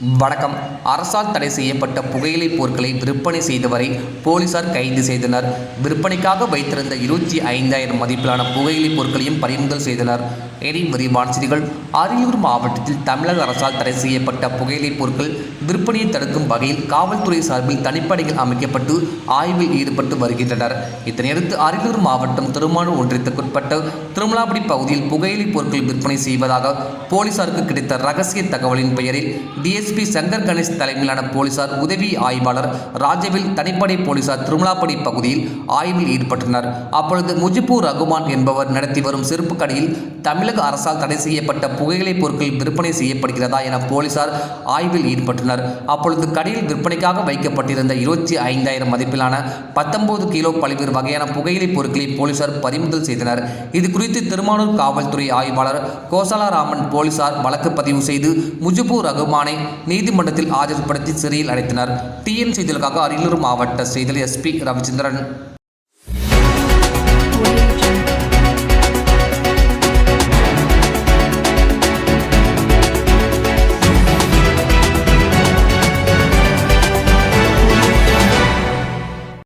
வணக்கம். அரசால் தடை செய்யப்பட்ட புகையிலைப் பொருட்களை விற்பனை செய்தவரை போலீசார் கைது செய்தனர். விற்பனைக்காக வைத்திருந்த இருபத்தி ஐந்தாயிரம் மதிப்பிலான புகையிலைப் பொருட்களையும் பறிமுதல் செய்தனர். எரி விரிவான செய்திகள். அரியலூர் மாவட்டத்தில் தமிழக அரசால் தடை செய்யப்பட்ட புகையிலைப் பொருட்கள் விற்பனையை தடுக்கும் வகையில் காவல்துறை சார்பில் தனிப்படைகள் அமைக்கப்பட்டு ஆய்வில் ஈடுபட்டு வருகின்றனர். இதனையடுத்து அரியலூர் மாவட்டம் திருமானூர் ஒன்றியத்துக்குட்பட்ட திருமலாபடி பகுதியில் புகையிலைப் பொருட்கள் விற்பனை செய்வதாக போலீசாருக்கு கிடைத்த ரகசிய தகவலின் பெயரில் டிஎஸ்பி சங்கர் கணேஷ் தலைமையிலான போலீசார் உதவி ஆய்வாளர் ராஜவில் தனிப்படை போலீசார் திருமலாப்படி பகுதியில் ஆய்வில் ஈடுபட்டனர். அப்பொழுது முஜிபூர் ரகுமான் என்பவர் நடத்தி வரும் செருப்பு கடையில் தமிழக அரசால் தடை செய்யப்பட்ட புகையிலைப் பொருட்கள் விற்பனை செய்யப்படுகிறதா என போலீசார் ஆய்வில் ஈடுபட்டனர். அப்பொழுது கடையில் விற்பனைக்காக வைக்கப்பட்டிருந்த இருபத்தி ஐந்தாயிரம் மதிப்பிலான பத்தொன்பது கிலோ பல்வேறு வகையான புகையிலைப் பொருட்களை போலீசார் பறிமுதல் செய்தனர். இது குறித்து திருமானூர் காவல்துறை ஆய்வாளர் கோசலாராமன் போலீசார் வழக்கு பதிவு செய்து முஜிபூர் ரகுமானை நீதிமன்றத்தில் ஆஜர்படுத்தி சிறையில் அடைத்தனர். டிஎன் செய்திகளுக்காக அரியலூர் மாவட்ட செய்தியில் எஸ்பி ரவிச்சந்திரன்.